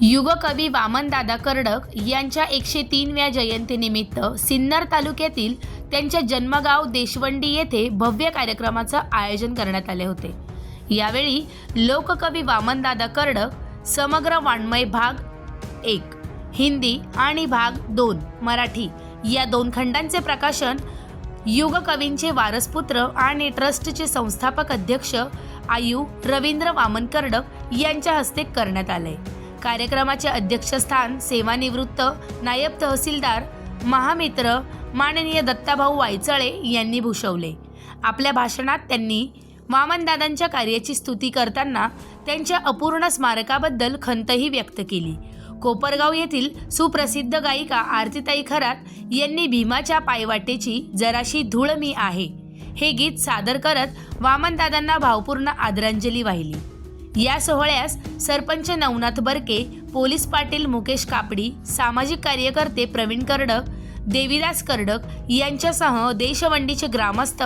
युगकवी वामनदादा कर्डक यांच्या एकशे तीनव्या जयंतीनिमित्त सिन्नर तालुक्यातील त्यांच्या जन्मगाव देशवंडी येथे भव्य कार्यक्रमाचं आयोजन करण्यात आले होते. यावेळी लोककवी वामनदादा कर्डक समग्र वाङ्मय भाग एक हिंदी आणि भाग दोन मराठी या दोन खंडांचे प्रकाशन युगकवींचे वारसपुत्र आणि ट्रस्टचे संस्थापक अध्यक्ष आयु रवींद्र वामन कर्डक यांच्या हस्ते करण्यात आले. कार्यक्रमाचे अध्यक्षस्थान सेवानिवृत्त नायब तहसीलदार महामित्र माननीय दत्ताभाऊ वायचळे यांनी भूषवले. आपल्या भाषणात त्यांनी वामनदादांच्या कार्याची स्तुती करताना त्यांच्या अपूर्ण स्मारकाबद्दल खंतही व्यक्त केली. कोपरगाव येथील सुप्रसिद्ध गायिका आरतीताई खरात यांनी भीमाच्या पायवाटेची जराशी धूळ मी आहे. हे गीत सादर करत वामनदादांना भावपूर्ण आदरांजली वाहिली. या सोहळ्यास सरपंच नवनाथ बरके पोलीस पाटील मुकेश कापडी सामाजिक कार्यकर्ते प्रवीण कर्डक देवीदास कर्डक यांच्यासह देशवंडीचे ग्रामस्थ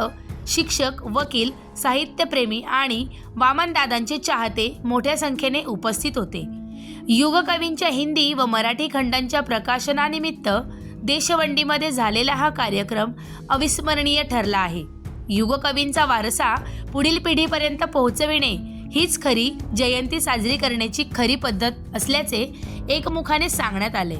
शिक्षक वकील साहित्यप्रेमी आणि वामनदादांचे चाहते मोठ्या संख्येने उपस्थित होते. युगकवींच्या हिंदी व मराठी खंडांच्या प्रकाशनानिमित्त देशवंडीमध्ये झालेला हा कार्यक्रम अविस्मरणीय ठरला आहे. युगकवींचा वारसा पुढील पिढीपर्यंत पोहोचविणे हीच खरी जयंती साजरी करण्याची खरी पद्धत असल्याचे एकमुखाने सांगण्यात आले.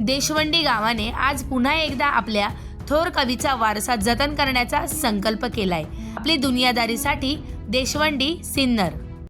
देशवंडी गावाने आज पुन्हा एकदा आपल्या थोर कवीचा वारसा जतन करण्याचा संकल्प केलाय. आपली दुनियादारीसाठी देशवंडी सिन्नर.